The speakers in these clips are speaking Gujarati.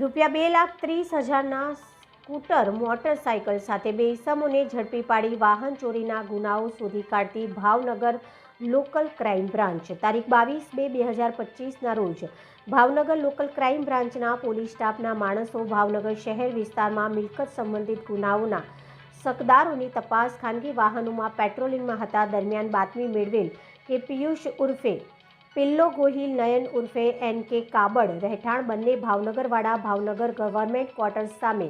રૂપિયા બે લાખ ત્રીસ હજારના સ્કૂટર મોટરસાયકલ સાથે બે ઇસમોને ઝડપી પાડી વાહન ચોરીના ગુનાઓ શોધી કાઢતી ભાવનગર લોકલ ક્રાઇમ બ્રાન્ચ. તારીખ બાવીસ બે બે હજાર પચીસના રોજ ભાવનગર લોકલ ક્રાઇમ બ્રાન્ચના પોલીસ સ્ટાફના માણસો ભાવનગર શહેર વિસ્તારમાં મિલકત સંબંધિત ગુનાઓના શકદારોની તપાસ ખાનગી વાહનોમાં પેટ્રોલિંગમાં હતા. દરમિયાન બાતમી મેળવેલ કે પિયુષ ઉર્ફે પિલ્લો ગોહિલ, નયન ઉર્ફે એન કે કાબડ. રહેઠાણ બંને ભાવનગરવાળા, ભાવનગર ગવર્મેન્ટ ક્વાર્ટર્સ સામે.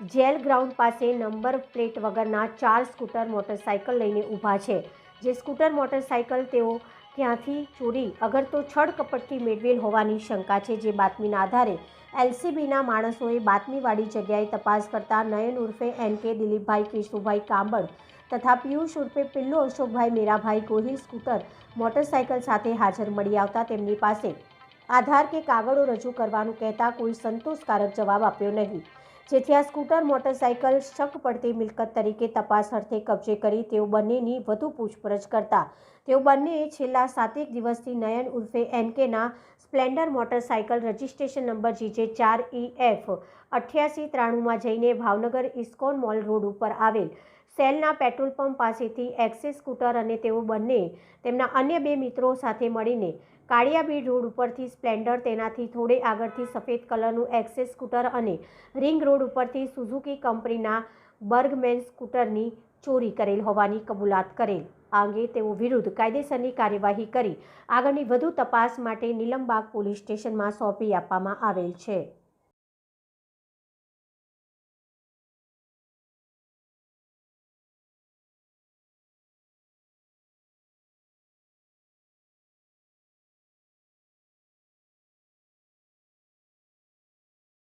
જેલ ગ્રાઉન્ડ પાસે નંબર પ્લેટ વગરના ચાર સ્કૂટર મોટરસાયકલ લઈને ઊભા છે. જે સ્કૂટર મોટરસાયકલ તેઓ ક્યાંથી ચોરી અગર તો છળ કપટથી મેળવેલ હોવાની શંકા છે. જે બાતમીના આધારે એલસીબીના માણસોએ બાતમીવાળી જગ્યાએ તપાસ કરતા નયન ઉર્ફે એન કે દિલીપભાઈ, કેશુભાઈ કાંબળ તથા પિયુષ ઉર્ફે પિલ્લો અશોકભાઈ મેરાભાઈ ગોહિલ સ્કૂટર, મોટરસાયકલ સાથે હાજર મળી આવતા તેમની પાસે આધાર કે કાગળો રજૂ કરવાનું કહેતા કોઈ સંતોષકારક જવાબ આપ્યો નહીં. જેથી આ સ્કૂટર, મોટરસાયકલ શક પડતી મિલકત તરીકે તપાસ અર્થે કબજે કરી તેઓ બંનેની વધુ પૂછપરછ કરતા. તેઓ બંનેએ છેલ્લા સાતેક દિવસથી નયન ઉર્ફે એનકેના Splendor motorcycle registration number GJ ચાર ઈ એફ અઠ્યાસી ત્રાણુંમાં જઈને ભાવનગર ઇસ્કોન મોલ રોડ ઉપર આવેલ સેલના પેટ્રોલ પંપ પાસેથી એક્સિસ સ્કૂટર અને તેઓ બંને તેમના અન્ય બે મિત્રો સાથે મળીને કાળિયાબીડ રોડ ઉપરથી સ્પ્લેન્ડર તેનાથી થોડે આગળથી સફેદ કલરનું એક્સેસ સ્કૂટર અને રિંગ રોડ ઉપરથી સુઝુકી કંપનીના બર્ગમેન સ્કૂટરની ચોરી કરેલ હોવાની કબૂલાત કરેલ. આ અંગે તેઓ વિરુદ્ધ કાયદેસરની કાર્યવાહી કરી આગળની વધુ તપાસ માટે નીલમબાગ પોલીસ સ્ટેશનમાં સોંપી આપવામાં આવેલ છે.